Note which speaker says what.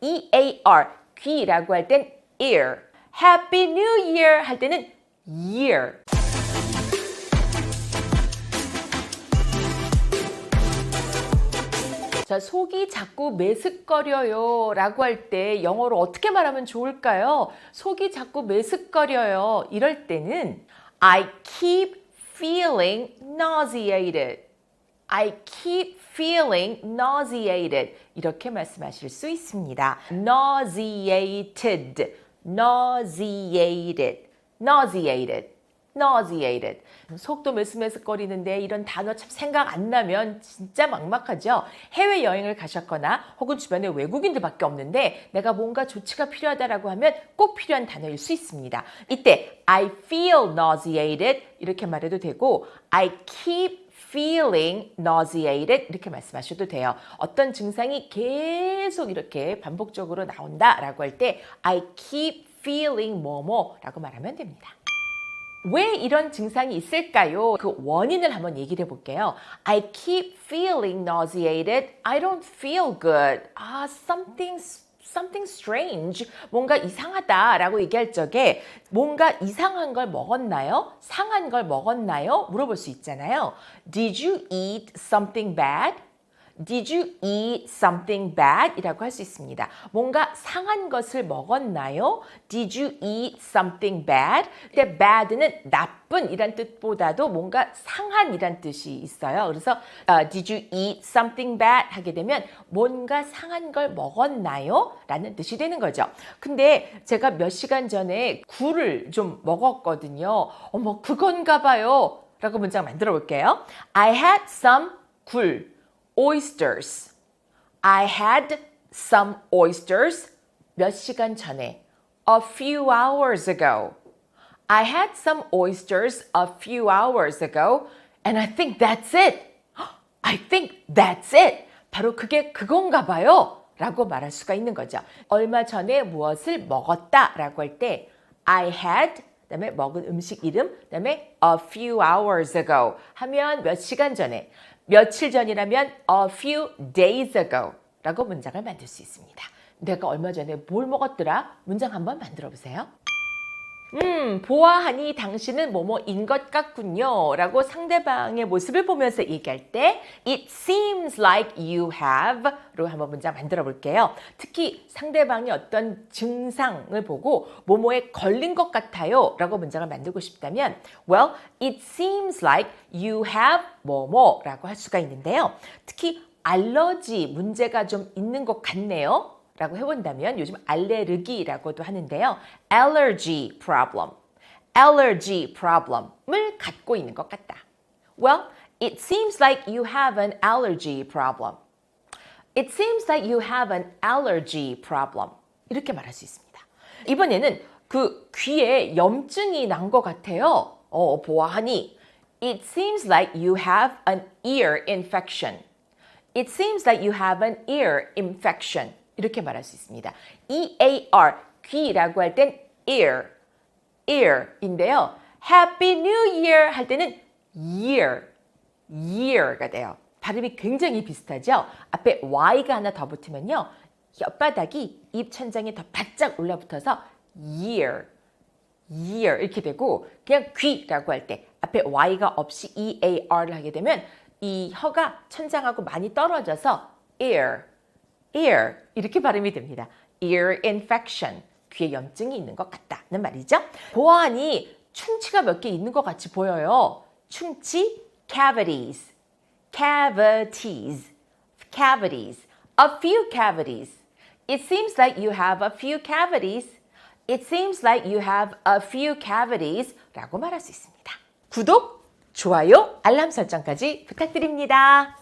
Speaker 1: E-A-R, 귀라고 할 땐 ear. Happy New Year 할 때는 year. 자, 속이 자꾸 메슥거려요 라고 할 때 영어로 어떻게 말하면 좋을까요? 속이 자꾸 메슥거려요. 이럴 때는 I keep feeling nauseated. I keep feeling nauseated. 이렇게 말씀하실 수 있습니다. nauseated, nauseated, nauseated. nauseated. 속도 메스메스거리는데 이런 단어 참 생각 안 나면 진짜 막막하죠. 해외 여행을 가셨거나 혹은 주변에 외국인들밖에 없는데 내가 뭔가 조치가 필요하다라고 하면 꼭 필요한 단어일 수 있습니다. 이때 I feel nauseated 이렇게 말해도 되고 I keep feeling nauseated 이렇게 말씀하셔도 돼요. 어떤 증상이 계속 이렇게 반복적으로 나온다라고 할 때 I keep feeling 뭐뭐라고 말하면 됩니다. 왜 이런 증상이 있을까요? 그 원인을 한번 얘기를 해볼게요. I keep feeling nauseated. I don't feel good. 아, something something strange. 뭔가 이상하다라고 얘기할 적에 뭔가 이상한 걸 먹었나요? 상한 걸 먹었나요? 물어볼 수 있잖아요. Did you eat something bad? Did you eat something bad? 이라고 할 수 있습니다. 뭔가 상한 것을 먹었나요? Did you eat something bad? 근데 bad는 나쁜 이란 뜻보다도 뭔가 상한 이란 뜻이 있어요. 그래서 uh, Did you eat something bad? 하게 되면 뭔가 상한 걸 먹었나요? 라는 뜻이 되는 거죠. 근데 제가 몇 시간 전에 굴을 좀 먹었거든요. 어머, 그건가 봐요. 라고 문장 만들어 볼게요. I had some 굴. Oysters. I had some oysters 몇 시간 전에. A few hours ago. I had some oysters a few hours ago and I think that's it. I think that's it. 바로 그게 그건가 봐요. 라고 말할 수가 있는 거죠. 얼마 전에 무엇을 먹었다 라고 할 때 I had 그다음에 먹은 음식 이름, 그다음에 a few hours ago 하면 몇 시간 전에, 며칠 전이라면 a few days ago 라고 문장을 만들 수 있습니다. 내가 얼마 전에 뭘 먹었더라? 문장 한번 만들어 보세요. 음, 보아하니 당신은 뭐뭐인 것 같군요. 라고 상대방의 모습을 보면서 얘기할 때 It seems like you have 로 한번 문장 만들어 볼게요. 특히 상대방이 어떤 증상을 보고 뭐뭐에 걸린 것 같아요. 라고 문장을 만들고 싶다면 Well, it seems like you have 뭐뭐 라고 할 수가 있는데요. 특히 알러지 문제가 좀 있는 것 같네요. 라고 해본다면 요즘 알레르기라고도 하는데요. allergy problem, allergy problem을 갖고 있는 것 같다. Well, it seems like you have an allergy problem. It seems like you have an allergy problem. 이렇게 말할 수 있습니다. 이번에는 그 귀에 염증이 난 것 같아요. 어, 보아하니. It seems like you have an ear infection. It seems like you have an ear infection. 이렇게 말할 수 있습니다. E-A-R, 귀라고 할 땐 ear, ear인데요. Happy New Year 할 때는 year, year가 돼요. 발음이 굉장히 비슷하죠? 앞에 Y가 하나 더 붙으면요. 혓바닥이 입 천장에 더 바짝 올라붙어서 year, year 이렇게 되고 그냥 귀라고 할 때 앞에 Y가 없이 E-A-R를 하게 되면 이 혀가 천장하고 많이 떨어져서 ear, ear 이렇게 발음이 됩니다. ear infection 귀에 염증이 있는 것 같다는 말이죠. 보아하니 충치가 몇 개 있는 것 같이 보여요. 충치 cavities, cavities, cavities, a few cavities. It seems like you have a few cavities. It seems like you have a few cavities 라고 말할 수 있습니다. 구독, 좋아요, 알람 설정까지 부탁드립니다.